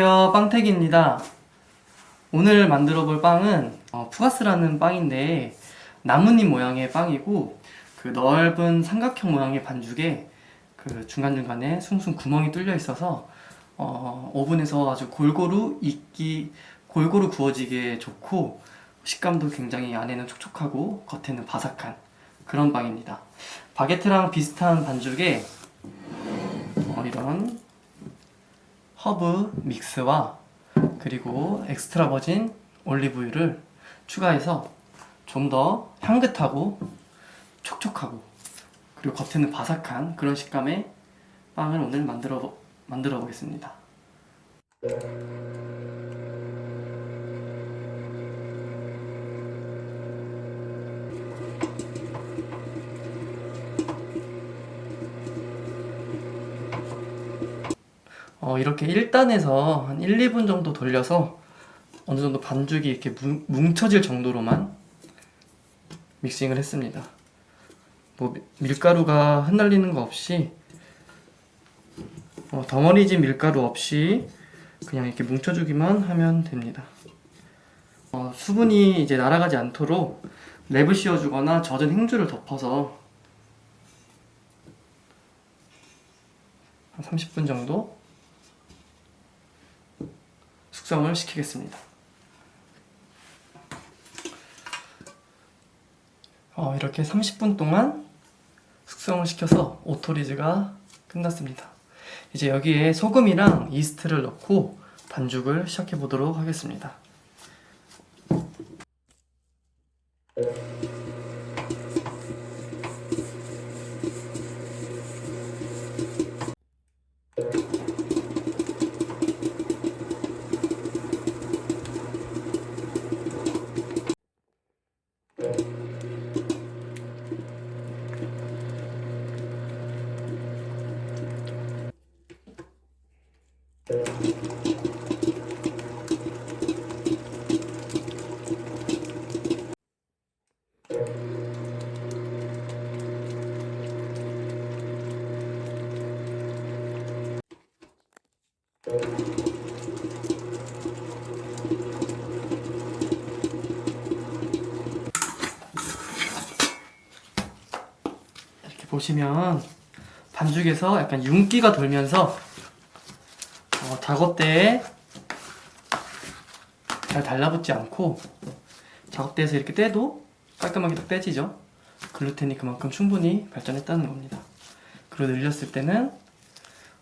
안녕하세요. 빵택입니다. 오늘 만들어 볼 빵은 어, 푸가스라는 빵인데 나뭇잎 모양의 빵이고 그 넓은 삼각형 모양의 반죽에 그 중간중간에 숭숭 구멍이 뚫려 있어서 어, 오븐에서 아주 골고루 익기 골고루 구워지게 좋고 식감도 굉장히 안에는 촉촉하고 겉에는 바삭한 그런 빵입니다. 바게트랑 비슷한 반죽에 어, 이런 허브 믹스와 그리고 엑스트라 버진 올리브유를 추가해서 좀 더 향긋하고 촉촉하고 그리고 겉에는 바삭한 그런 식감의 빵을 오늘 만들어 만들어 보겠습니다. 어, 이렇게 1단에서 한 1, 2분 정도 돌려서 어느 정도 반죽이 이렇게 뭉- 뭉쳐질 정도로만 믹싱을 했습니다. 뭐 미- 밀가루가 흩날리는 거 없이 어, 덩어리진 밀가루 없이 그냥 이렇게 뭉쳐주기만 하면 됩니다. 어, 수분이 이제 날아가지 않도록 랩을 씌워주거나 젖은 행주를 덮어서 한 30분 정도 숙성을 시키겠습니다. 어, 이렇게 30분 동안 숙성을 시켜서 오토리즈가 끝났습니다. 이제 여기에 소금이랑 이스트를 넣고 반죽을 시작해 보도록 하겠습니다. 보시면 반죽에서 약간 윤기가 돌면서 어, 작업대에 잘 달라붙지 않고 작업대에서 이렇게 떼도 깔끔하게 딱 떼지죠. 글루텐이 그만큼 충분히 발전했다는 겁니다. 그리고 늘렸을 때는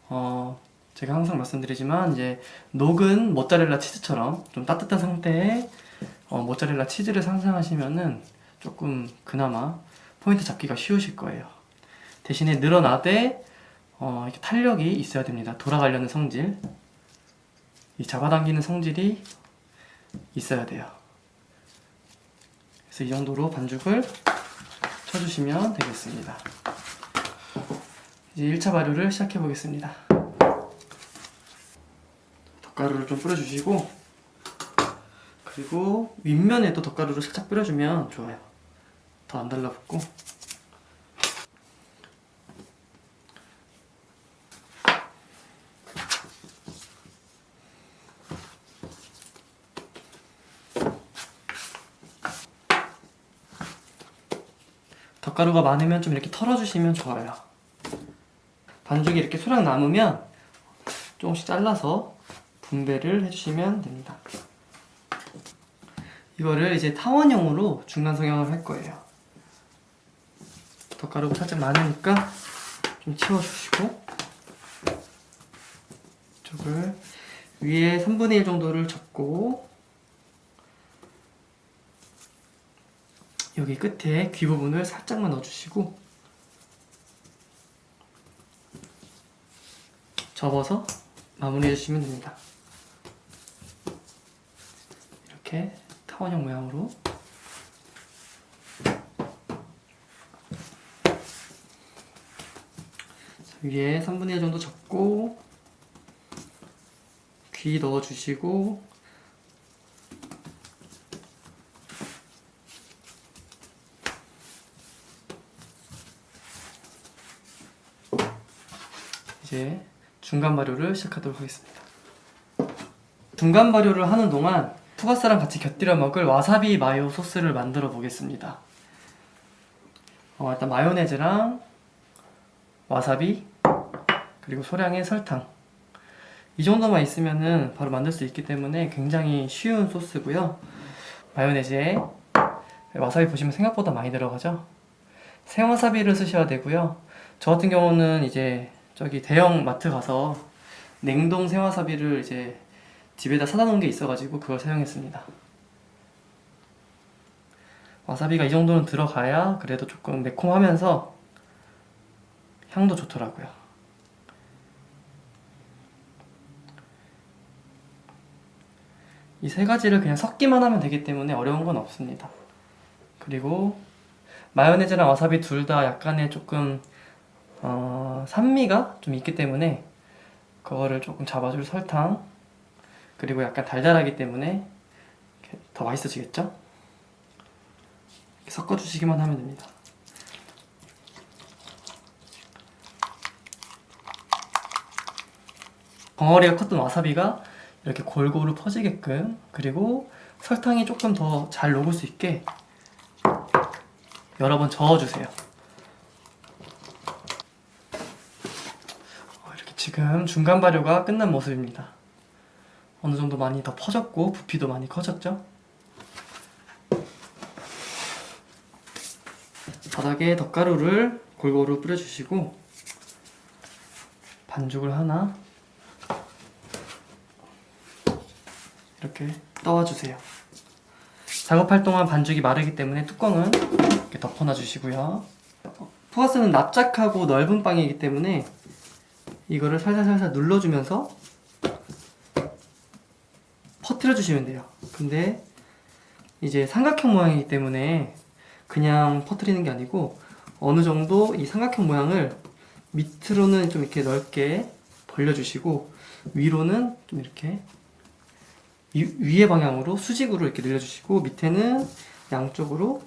어, 제가 항상 말씀드리지만 이제 녹은 모짜렐라 치즈처럼 좀 따뜻한 상태에 어, 모짜렐라 치즈를 상상하시면은 조금 그나마 포인트 잡기가 쉬우실 거예요. 대신에 늘어나되 어, 탄력이 있어야 됩니다. 돌아가려는 성질, 이 잡아당기는 성질이 있어야 돼요. 그래서 이 정도로 반죽을 쳐주시면 되겠습니다. 이제 1차 발효를 시작해 보겠습니다. 덧가루를 좀 뿌려주시고 그리고 윗면에도 덧가루를 살짝 뿌려주면 좋아요. 더 안 달라붙고 덧가루가 많으면 좀 이렇게 털어주시면 좋아요. 반죽이 이렇게 소량 남으면 조금씩 잘라서 분배를 해주시면 됩니다. 이거를 이제 타원형으로 중간 성형을 할 거예요. 덧가루가 살짝 많으니까 좀 치워주시고 이쪽을 위에 3분의 1 정도를 접고 여기 끝에 귀 부분을 살짝만 넣어주시고 접어서 마무리해 주시면 됩니다. 이렇게 타원형 모양으로 위에 3분의 1 정도 접고 귀 넣어주시고 이제 중간 발효를 시작하도록 하겠습니다. 중간 발효를 하는 동안 푸가스랑 같이 곁들여 먹을 와사비 마요 소스를 만들어 보겠습니다. 어, 일단 마요네즈랑 와사비 그리고 소량의 설탕 이 정도만 있으면은 바로 만들 수 있기 때문에 굉장히 쉬운 소스고요. 마요네즈에 와사비 보시면 생각보다 많이 들어가죠. 생와사비를 쓰셔야 되고요. 저 같은 경우는 이제 저기 대형 마트 가서 냉동 생와사비를 이제 집에다 사다 놓은 게 있어가지고 그걸 사용했습니다. 와사비가 이 정도는 들어가야 그래도 조금 매콤하면서 향도 좋더라고요. 이 세 가지를 그냥 섞기만 하면 되기 때문에 어려운 건 없습니다. 그리고 마요네즈랑 와사비 둘 다 약간의 조금 어, 산미가 좀 있기 때문에 그거를 조금 잡아줄 설탕 그리고 약간 달달하기 때문에 더 맛있어지겠죠? 섞어주시기만 하면 됩니다. 덩어리가 컸던 와사비가 이렇게 골고루 퍼지게끔 그리고 설탕이 조금 더 잘 녹을 수 있게 여러 번 저어주세요. 어, 이렇게 지금 중간 발효가 끝난 모습입니다. 어느 정도 많이 더 퍼졌고 부피도 많이 커졌죠? 바닥에 덧가루를 골고루 뿌려주시고 반죽을 하나 이렇게 떠와주세요. 작업할 동안 반죽이 마르기 때문에 뚜껑은 이렇게 덮어놔 주시고요. 푸가스는 납작하고 넓은 빵이기 때문에 이거를 살살살살 눌러주면서 퍼뜨려 주시면 돼요. 근데 이제 삼각형 모양이기 때문에 그냥 퍼뜨리는 게 아니고 어느 정도 이 삼각형 모양을 밑으로는 좀 이렇게 넓게 벌려주시고 위로는 좀 이렇게 위, 위의 방향으로 수직으로 이렇게 늘려주시고 밑에는 양쪽으로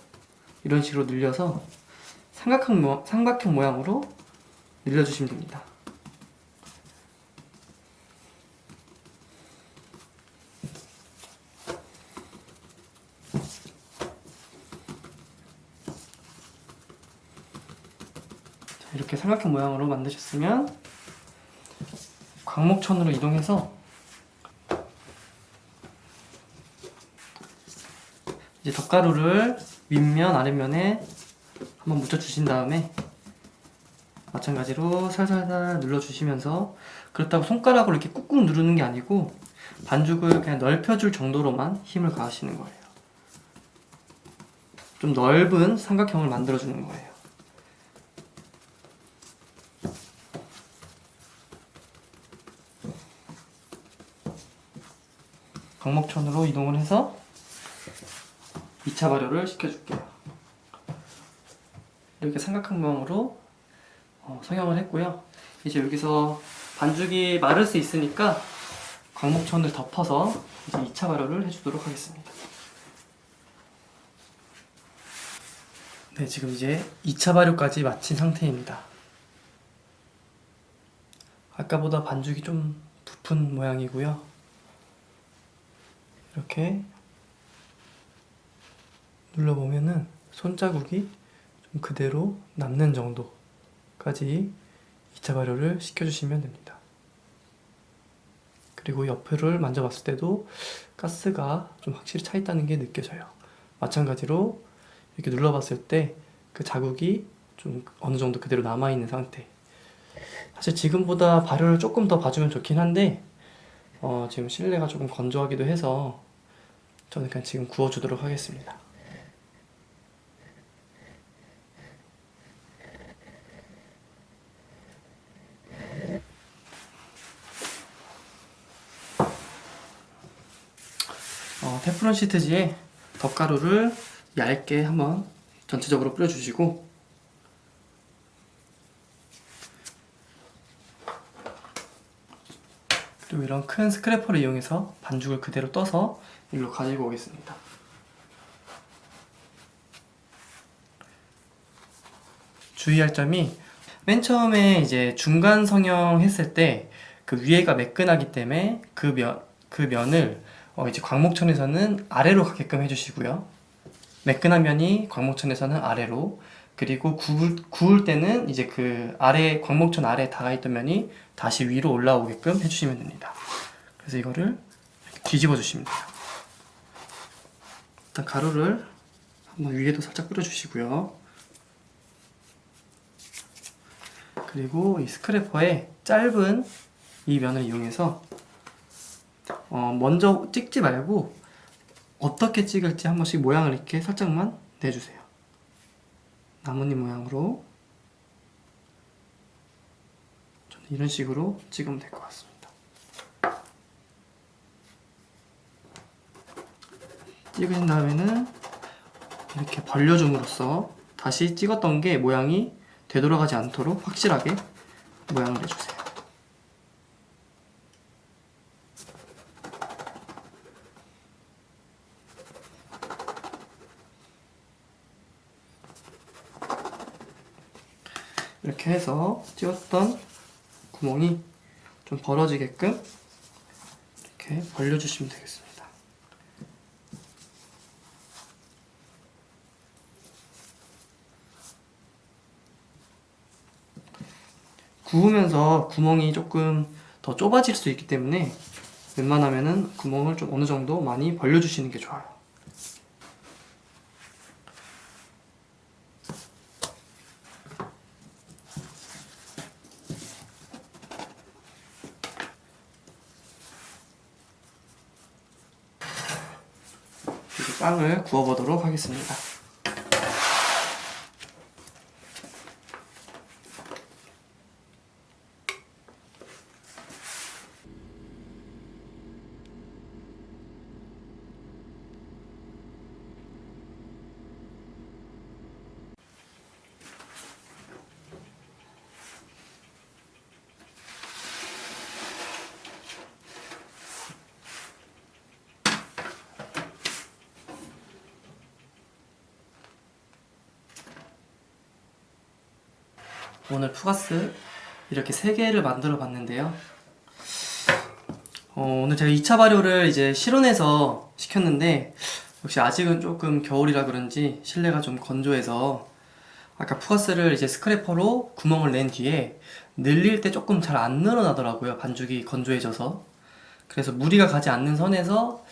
이런 식으로 늘려서 삼각형, 모, 삼각형 모양으로 늘려주시면 됩니다. 이렇게 삼각형 모양으로 만드셨으면 광목천으로 이동해서 이제 덧가루를 윗면 아랫면에 한번 묻혀주신 다음에 마찬가지로 살살살 눌러주시면서 그렇다고 손가락으로 이렇게 꾹꾹 누르는 게 아니고 반죽을 그냥 넓혀줄 정도로만 힘을 가하시는 거예요. 좀 넓은 삼각형을 만들어주는 거예요. 광목천으로 이동을 해서 2차 발효를 시켜줄게요. 이렇게 삼각형 모양으로 어, 성형을 했고요. 이제 여기서 반죽이 마를 수 있으니까 광목천을 덮어서 이제 2차 발효를 해주도록 하겠습니다. 네, 지금 이제 2차 발효까지 마친 상태입니다. 아까보다 반죽이 좀 부푼 모양이고요. 이렇게 눌러보면은 손자국이 좀 그대로 남는 정도까지 2차 발효를 시켜주시면 됩니다. 그리고 옆을 만져봤을 때도 가스가 좀 확실히 차 있다는 게 느껴져요. 마찬가지로 이렇게 눌러봤을 때 그 자국이 좀 어느 정도 그대로 남아있는 상태. 사실 지금보다 발효를 조금 더 봐주면 좋긴 한데 어, 지금 실내가 조금 건조하기도 해서 저는 그냥 지금 구워주도록 하겠습니다. 어, 테프론 시트지에 덧가루를 얇게 한번 전체적으로 뿌려주시고 그리고 이런 큰 스크래퍼를 이용해서 반죽을 그대로 떠서 일로 가지고 오겠습니다. 주의할 점이 맨 처음에 이제 중간 성형 했을 때 그 위에가 매끈하기 때문에 그 면, 그 면을 어, 이제 광목천에서는 아래로 가게끔 해주시고요. 매끈한 면이 광목천에서는 아래로 그리고 구울, 구울 때는 이제 그 아래 광목천 아래에 닿아 있던 면이 다시 위로 올라오게끔 해주시면 됩니다. 그래서 이거를 뒤집어 주시면 돼요. 일단 가루를 한번 위에도 살짝 뿌려주시고요. 그리고 이 스크래퍼에 짧은 이 면을 이용해서 어, 먼저 찍지 말고 어떻게 찍을지 한 번씩 모양을 이렇게 살짝만 내주세요. 나뭇잎 모양으로 저는 이런 식으로 찍으면 될 것 같습니다. 찍으신 다음에는 이렇게 벌려줌으로써 다시 찍었던 게 모양이 되돌아가지 않도록 확실하게 모양을 해주세요. 이렇게 해서 찍었던 구멍이 좀 벌어지게끔 이렇게 벌려주시면 되겠습니다. 구우면서 구멍이 조금 더 좁아질 수 있기 때문에 웬만하면은 구멍을 좀 어느 정도 많이 벌려주시는 게 좋아요. 빵을 구워보도록 하겠습니다. 오늘 푸가스 이렇게 세 개를 만들어 봤는데요. 어, 오늘 제가 2차 발효를 이제 실온에서 시켰는데 역시 아직은 조금 겨울이라 그런지 실내가 좀 건조해서 아까 푸가스를 이제 스크래퍼로 구멍을 낸 뒤에 늘릴 때 조금 잘 안 늘어나더라고요. 반죽이 건조해져서. 그래서 무리가 가지 않는 선에서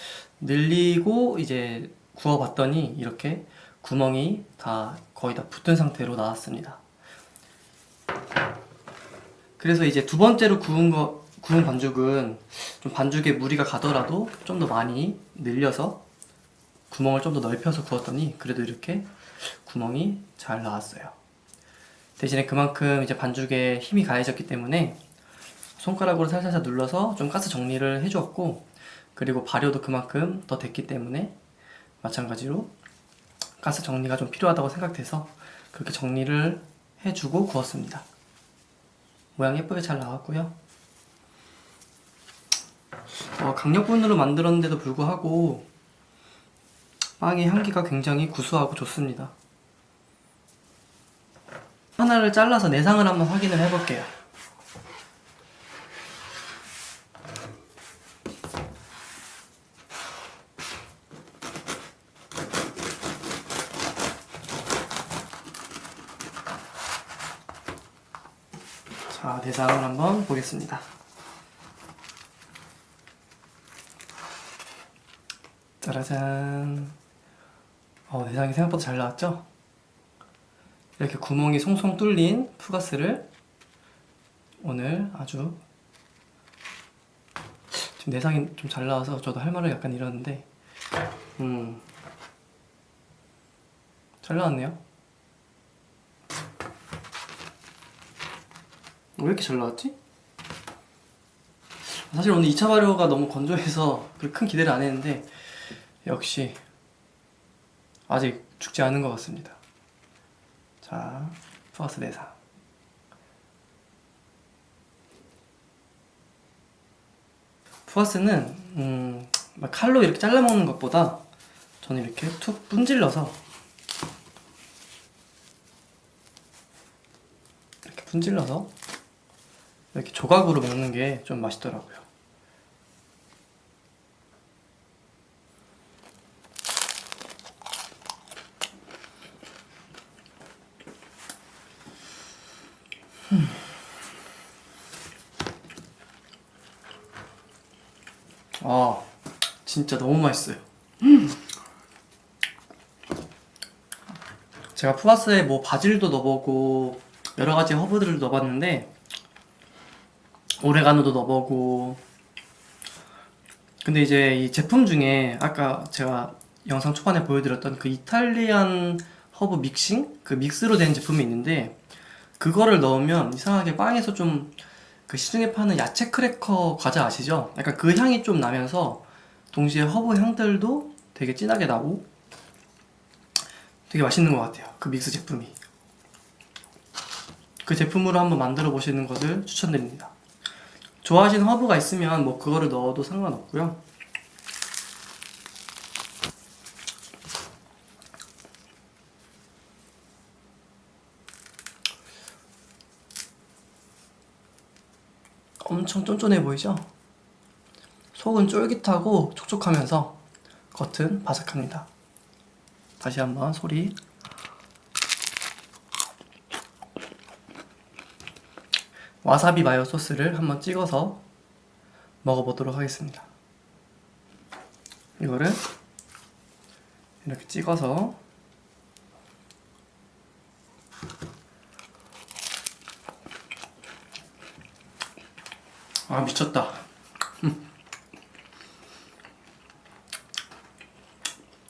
늘리고 이제 구워봤더니 이렇게 구멍이 다 거의 다 붙은 상태로 나왔습니다. 그래서 이제 두 번째로 구운 거 구운 반죽은 좀 반죽에 무리가 가더라도 좀 더 많이 늘려서 구멍을 좀 더 넓혀서 구웠더니 그래도 이렇게 구멍이 잘 나왔어요. 대신에 그만큼 이제 반죽에 힘이 가해졌기 때문에 손가락으로 살살살 눌러서 좀 가스 정리를 해주었고 그리고 발효도 그만큼 더 됐기 때문에 마찬가지로 가스 정리가 좀 필요하다고 생각돼서 그렇게 정리를 해주고 구웠습니다. 모양 예쁘게 잘 나왔고요. 어, 강력분으로 만들었는데도 불구하고 빵의 향기가 굉장히 구수하고 좋습니다. 하나를 잘라서 내상을 한번 확인을 해볼게요. 자, 내상을 한번 보겠습니다. 짜라잔. 어, 내상이 생각보다 잘 나왔죠? 이렇게 구멍이 송송 뚫린 푸가스를 오늘 아주 지금 내상이 좀 잘 나와서 저도 할 말을 약간 잃었는데 음. 잘 나왔네요. 왜 이렇게 잘 나왔지? 사실 오늘 2차 발효가 너무 건조해서 큰 기대를 안 했는데 역시 아직 죽지 않은 것 같습니다. 자, 플러스 내사. 푸아스는 음, 막 칼로 이렇게 잘라 먹는 것보다 저는 이렇게 툭 분질러서 이렇게 분질러서 이렇게 조각으로 먹는 게 좀 맛있더라고요. 음. 아, 진짜 너무 맛있어요. 제가 푸아스에 뭐 바질도 넣어보고 여러 가지 허브들을 넣어봤는데 오레가노도 넣어보고 근데 이제 이 제품 중에 아까 제가 영상 초반에 보여드렸던 그 이탈리안 허브 믹싱 그 믹스로 된 제품이 있는데 그거를 넣으면 이상하게 빵에서 좀 그 시중에 파는 야채 크래커 과자 아시죠? 약간 그 향이 좀 나면서 동시에 허브 향들도 되게 진하게 나고 되게 맛있는 것 같아요. 그 믹스 제품이. 그 제품으로 한번 만들어 보시는 것을 추천드립니다. 좋아하시는 허브가 있으면 뭐 그거를 넣어도 상관없고요. 엄청 쫀쫀해 보이죠? 속은 쫄깃하고 촉촉하면서 겉은 바삭합니다. 다시 한번 소리. 와사비 마요 소스를 한번 찍어서 먹어보도록 하겠습니다. 이거를 이렇게 찍어서 아 미쳤다.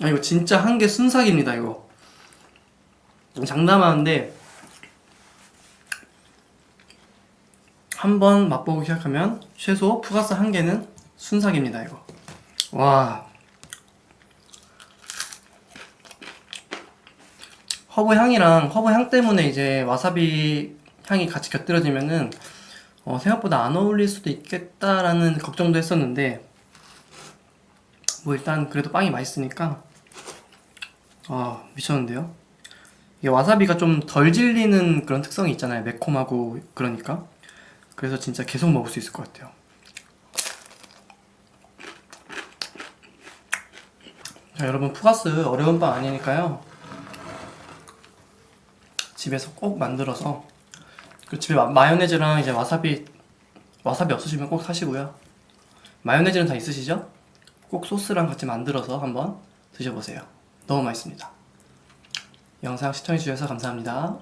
아 이거 진짜 한 개 순삭입니다 이거. 장담하는데 한 번 맛보고 시작하면 최소 푸가스 한 개는 순삭입니다 이거. 와. 허브 향이랑 허브 향 때문에 이제 와사비 향이 같이 곁들여지면은 어, 생각보다 안 어울릴 수도 있겠다라는 걱정도 했었는데 뭐 일단 그래도 빵이 맛있으니까 아 미쳤는데요 이게 와사비가 좀 덜 질리는 그런 특성이 있잖아요 매콤하고 그러니까 그래서 진짜 계속 먹을 수 있을 것 같아요 자 여러분 푸가스 어려운 빵 아니니까요 집에서 꼭 만들어서 그 집에 마, 마요네즈랑 이제 와사비 와사비 없으시면 꼭 사시고요. 마요네즈는 다 있으시죠? 꼭 소스랑 같이 만들어서 한번 드셔보세요. 너무 맛있습니다. 영상 시청해주셔서 감사합니다.